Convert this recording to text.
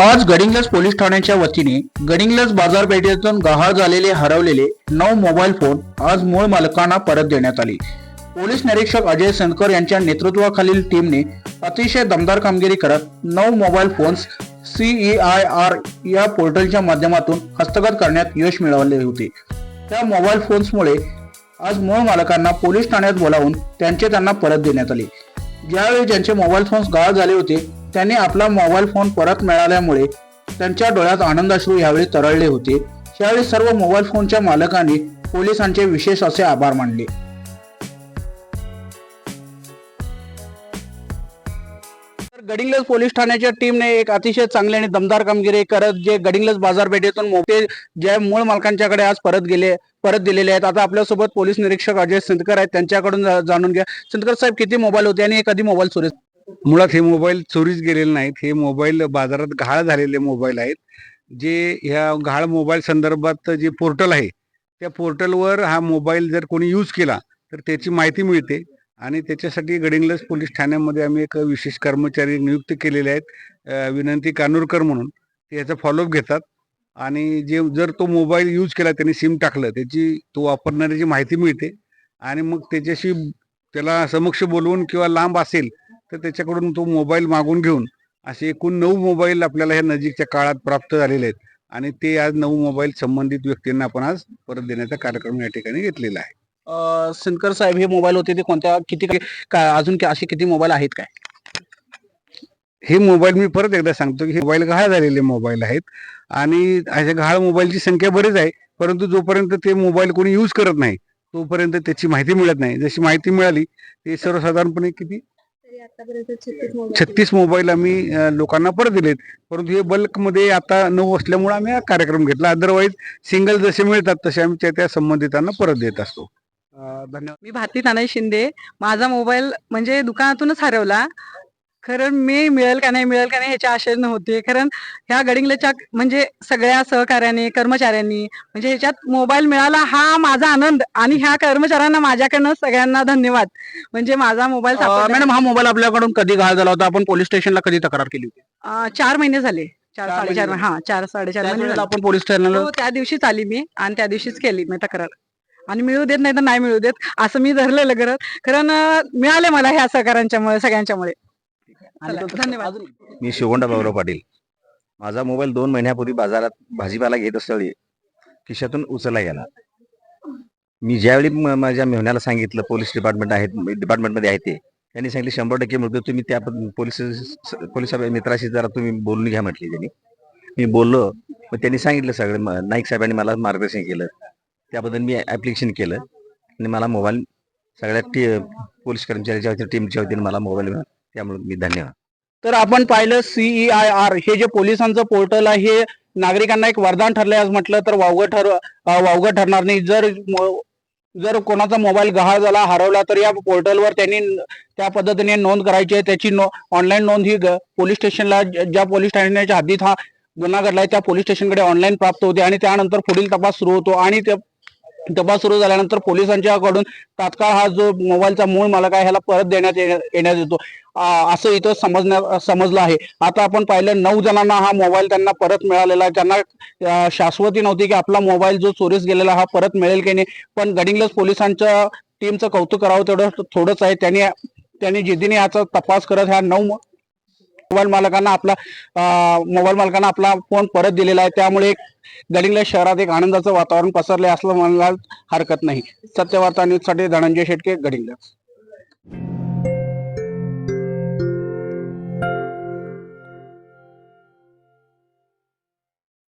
आज गडिंग्लज पोलीस ठाण्याच्या वतीने गडिंग्लज बाजारपेठेतून गहाळ झालेले हरवलेले नऊ मोबाईल फोन आज मूळ मालकांना परत देण्यात आले. पोलीस निरीक्षक अजय सनकर यांच्या नेतृत्वाखालील टीमने अतिशय दमदार कामगिरी करत नऊ mobile phones C E I R या पोर्टलच्या माध्यमातून हस्तगत करण्यात यश मिळवले होते. त्या मोबाईल फोन्समुळे आज मूळ मालकांना पोलीस ठाण्यात बोलावून त्यांचे त्यांना परत देण्यात आले. ज्यावेळी ज्यांचे मोबाईल फोन्स गहाळ झाले होते त्यांनी आपला मोबाईल फोन परत मिळाल्यामुळे त्यांच्या डोळ्यात आनंदाश्रू यावेळी तरळले होते. यावेळी सर्व मोबाईल फोनच्या मालकांनी पोलिसांचे विशेष असे आभार मानले. तर गडिंग्लज पोलीस ठाण्याच्या टीमने एक अतिशय चांगली आणि दमदार कामगिरी करत जे गडिंग्लज बाजारपेठेतून मोठे जे मूळ मालकांच्याकडे आज परत गेले परत दिलेले आहेत. आता आपल्यासोबत पोलीस निरीक्षक अजय सिंदकर आहेत. त्यांच्याकडून जाणून घ्या. सिंदकर साहेब किती मोबाईल होते आणि कधी मोबाईल सुरू मुळात हे मोबाईल चोरीच गेलेले नाहीत. हे मोबाईल बाजारात घाळ झालेले मोबाईल आहेत. जे ह्या घाळ मोबाईल संदर्भात जे पोर्टल आहे त्या पोर्टलवर हा मोबाईल जर कोणी यूज केला तर त्याची माहिती मिळते. आणि त्याच्यासाठी गडिंग्लज पोलीस ठाण्यामध्ये आम्ही एक विशेष कर्मचारी नियुक्त केलेले आहेत विनंती कानूरकर म्हणून. ते याचा फॉलोअप घेतात. आणि जे जर तो मोबाईल यूज केला त्याने सिम टाकलं त्याची तो वापरणाऱ्याची माहिती मिळते. आणि मग त्याच्याशी त्याला समक्ष बोलवून किंवा लांब असेल तर त्याच्याकडून तो मोबाईल मागून घेऊन असे एकूण नऊ मोबाईल आपल्याला ह्या नजीकच्या काळात प्राप्त झालेले आहेत. आणि ते आज नऊ मोबाईल संबंधित व्यक्तींना आपण आज परत देण्याचा कार्यक्रम या ठिकाणी घेतलेला आहे. सिंदकर साहेब हे मोबाईल होते ते कोणत्या किती अजून असे किती मोबाईल आहेत काय? हे मोबाईल मी परत एकदा सांगतो की हे मोबाईल गहाळ झालेले मोबाईल आहेत. आणि अशा गहाळ मोबाईलची संख्या बरीच आहे परंतु जोपर्यंत ते मोबाईल कोणी यूज करत नाही तोपर्यंत त्याची माहिती मिळत नाही. जशी माहिती मिळाली ते सर्वसाधारणपणे किती? छत्तीस मोबाईल आम्ही लोकांना परत दिलेत. परंतु हे बल्कमध्ये आता नऊ असल्यामुळे आम्ही हा कार्यक्रम घेतला. अदरवाईज सिंगल जसे मिळतात तसे आम्ही त्या त्या संबंधितांना परत देत असतो. धन्यवाद. मी भारती तानाई शिंदे. माझा मोबाईल म्हणजे दुकानातूनच हरवला. खरं मी मिळेल का नाही मिळेल का नाही ह्याच्या आशेने होते कारण ह्या गडिंगलच्या म्हणजे सगळ्या सहकार्याने कर्मचाऱ्यांनी म्हणजे ह्याच्यात मोबाईल मिळाला हा माझा आनंद आणि ह्या कर्मचाऱ्यांना माझ्याकडनं सगळ्यांना धन्यवाद. म्हणजे माझा मोबाईल. मॅडम हा मोबाईल आपल्याकडून कधी गाळ झाला होता? आपण पोलीस स्टेशनला कधी तक्रार केली होती? चार महिने झाले. चार चार साडेचार हा चार साडेचार महिने. आपण पोलीस स्टेशनला हो त्या दिवशीच आली मी आणि त्या दिवशीच केली मी तक्रार. आणि मिळू देत नाही तर नाही मिळू देत असं मी धरलेलं करत कारण मिळाले मला ह्या सहकाऱ्यांच्यामुळे सगळ्यांच्यामुळे. चला, धन्यवाद. मी शिवगोंडा बाबुराव पाटील. माझा मोबाईल दोन महिन्यापूर्वी बाजारात भाजीपाला घेत असताना खिशातून उचलला गेला. मी ज्यावेळी म- माझ्या मेहण्याला सांगितलं पोलीस डिपार्टमेंट आहेत डिपार्टमेंटमध्ये आहे ते. त्यांनी सांगितले शंभर टक्के मृत्यू तुम्ही त्या प- पोलीस पोलीस मित्राशी जरा तुम्ही बोलून घ्या म्हटली त्यांनी. मी बोललो मग त्यांनी सांगितलं सगळं म- नाईक साहेबांनी मला मार्गदर्शन केलं त्याबद्दल मी ॲप्लिकेशन केलं आणि मला मोबाईल सगळ्या टी पोलीस कर्मचाऱ्याच्या वतीने टीमच्या वतीने मला मोबाईल मिळाला. त्यामुळे मी धन्यवाद. तर आपण पाहिलं सीई आय आर हे जे पोलिसांचं पोर्टल आहे हे नागरिकांना एक वरदान ठरलंय आज म्हटलं तर वावगं ठर अं, वावगं ठरणार नाही. जर जर कोणाचा मोबाईल गहाळ झाला हरवला तर या पोर्टलवर त्यांनी त्या पद्धतीने नोंद करायची आहे. त्याची नो ऑनलाईन नोंद ही पोलीस स्टेशनला ज्या पोलीस ठाण्याच्या हद्दीत हा गुन्हा घडलाय त्या पोलीस स्टेशनकडे ऑनलाईन प्राप्त होते आणि त्यानंतर पुढील तपास सुरू होतो आणि त्या तपास सुरू झाल्यानंतर पोलिसांच्याकडून तात्काळ हा जो मोबाईलचा मूळ मालक आहे ह्याला परत देण्यात येण्या- येण्यात येतो. असं इथं समजण्या समजलं आहे. आता आपण पाहिलं नऊ जणांना हा मोबाईल त्यांना परत मिळालेला त्यांना शाश्वती नव्हती की आपला मोबाईल जो चोरीस गेलेला हा परत मिळेल की नाही. पण गडिंग्लज पोलिसांच्या टीमचं कौतुक करावं तेवढं थोडंच आहे. त्यांनी त्यांनी जिद्दीने याचा तपास करत ह्या नऊ मोबाईल मालकांना आपला मोबाईल मालकांना आपला फोन परत दिलेला आहे. त्यामुळे एक शहरात एक आनंदाचं वातावरण पसरले असलं म्हणायला हरकत नाही. सत्यवार्ता न्यूजसाठी धनंजय शेटके गडिंगला.